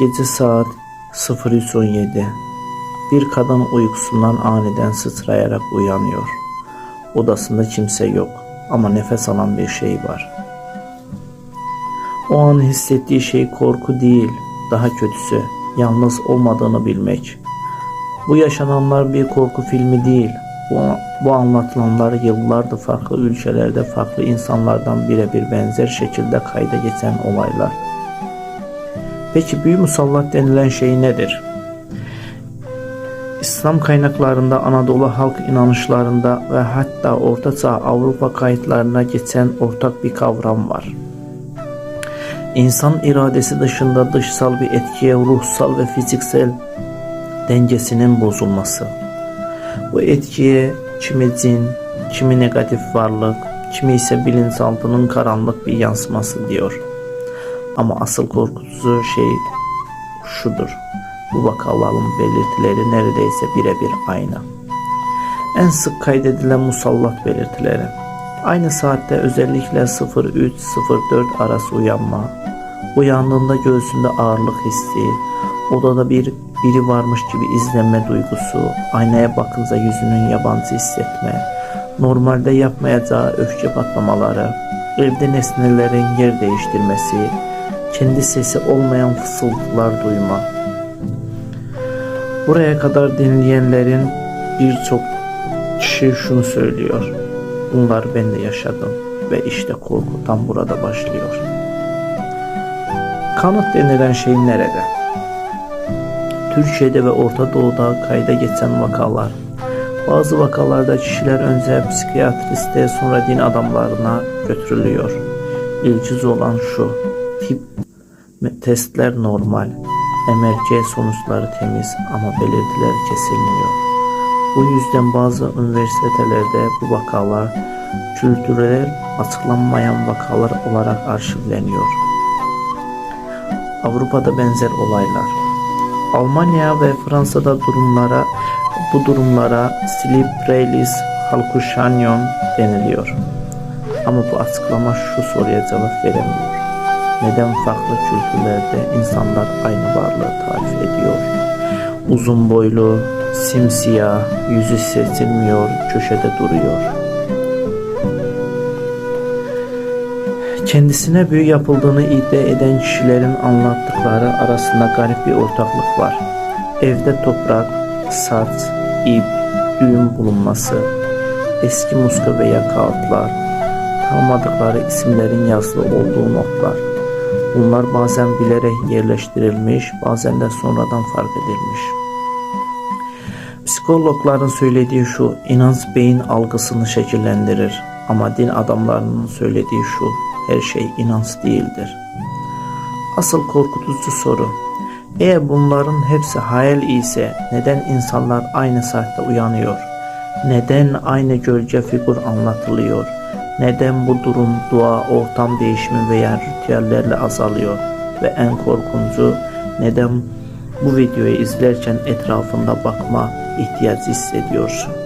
Gece saat 03.17. Bir kadın uykusundan aniden sıçrayarak uyanıyor. Odasında kimse yok ama nefes alan bir şey var. O an hissettiği şey korku değil, daha kötüsü yalnız olmadığını bilmek. Bu yaşananlar bir korku filmi değil. Bu, bu anlatılanlar yıllardır farklı ülkelerde farklı insanlardan birebir benzer şekilde kayda geçen olaylar. Peki büyü musallat denilen şey nedir? İslam kaynaklarında Anadolu halk inanışlarında ve hatta Ortaçağ Avrupa kayıtlarına geçen ortak bir kavram var. İnsan iradesi dışında dışsal bir etkiye ruhsal ve fiziksel dengesinin bozulması. Bu etkiye kimi cin, kimi negatif varlık, kimi ise bilinçaltının karanlık bir yansıması diyor. Ama asıl korkutucu şey şudur. Bu vakaların belirtileri neredeyse birebir aynı. En sık kaydedilen musallat belirtileri. Aynı saatte özellikle 03-04 arası uyanma, uyandığında göğsünde ağırlık hissi, odada bir biri varmış gibi izlenme duygusu, aynaya bakınca yüzünün yabancı hissetme, normalde yapmayacağı öfke patlamaları, evde nesnelerin yer değiştirmesi, kendi sesi olmayan fısıltılar duyma. Buraya kadar dinleyenlerin birçok kişi şunu söylüyor. Bunlar ben de yaşadım ve işte korku tam burada başlıyor. Kanıt denilen şey nerede? Türkiye'de ve Orta Doğu'da kayda geçen vakalar. Bazı vakalarda kişiler önce psikiyatriste sonra din adamlarına götürülüyor. İlciz olan şu, tip testler normal, MRC sonuçları temiz ama belirtiler kesilmiyor. Bu yüzden bazı üniversitelerde bu vakalar kültürel açıklanmayan vakalar olarak arşivleniyor. Avrupa'da benzer olaylar. Almanya ve Fransa'da durumlara bu durumlara sleep paralysis hallucination deniliyor. Ama bu açıklama şu soruya cevap veremiyor. Neden farklı kültürlerde insanlar aynı varlığı tarif ediyor? Uzun boylu, simsiyah, yüzü seçilmiyor, köşede duruyor. Kendisine büyü yapıldığını iddia eden kişilerin anlattıkları arasında garip bir ortaklık var. Evde toprak, saç, ip, düğüm bulunması, eski muska veya kağıtlar, tanımadıkları isimlerin yazılı olduğu notlar. Bunlar bazen bilerek yerleştirilmiş, bazen de sonradan fark edilmiş. Psikologların söylediği şu, inanç beyin algısını şekillendirir. Ama din adamlarının söylediği şu, her şey inanç değildir. Asıl korkutucu soru, eğer bunların hepsi hayal ise neden insanlar aynı saatte uyanıyor? Neden aynı gölge figür anlatılıyor? Neden bu durum dua, ortam değişimi veya ritüellerle azalıyor? Ve en korkuncu neden bu videoyu izlerken etrafında bakma ihtiyacı hissediyorsun?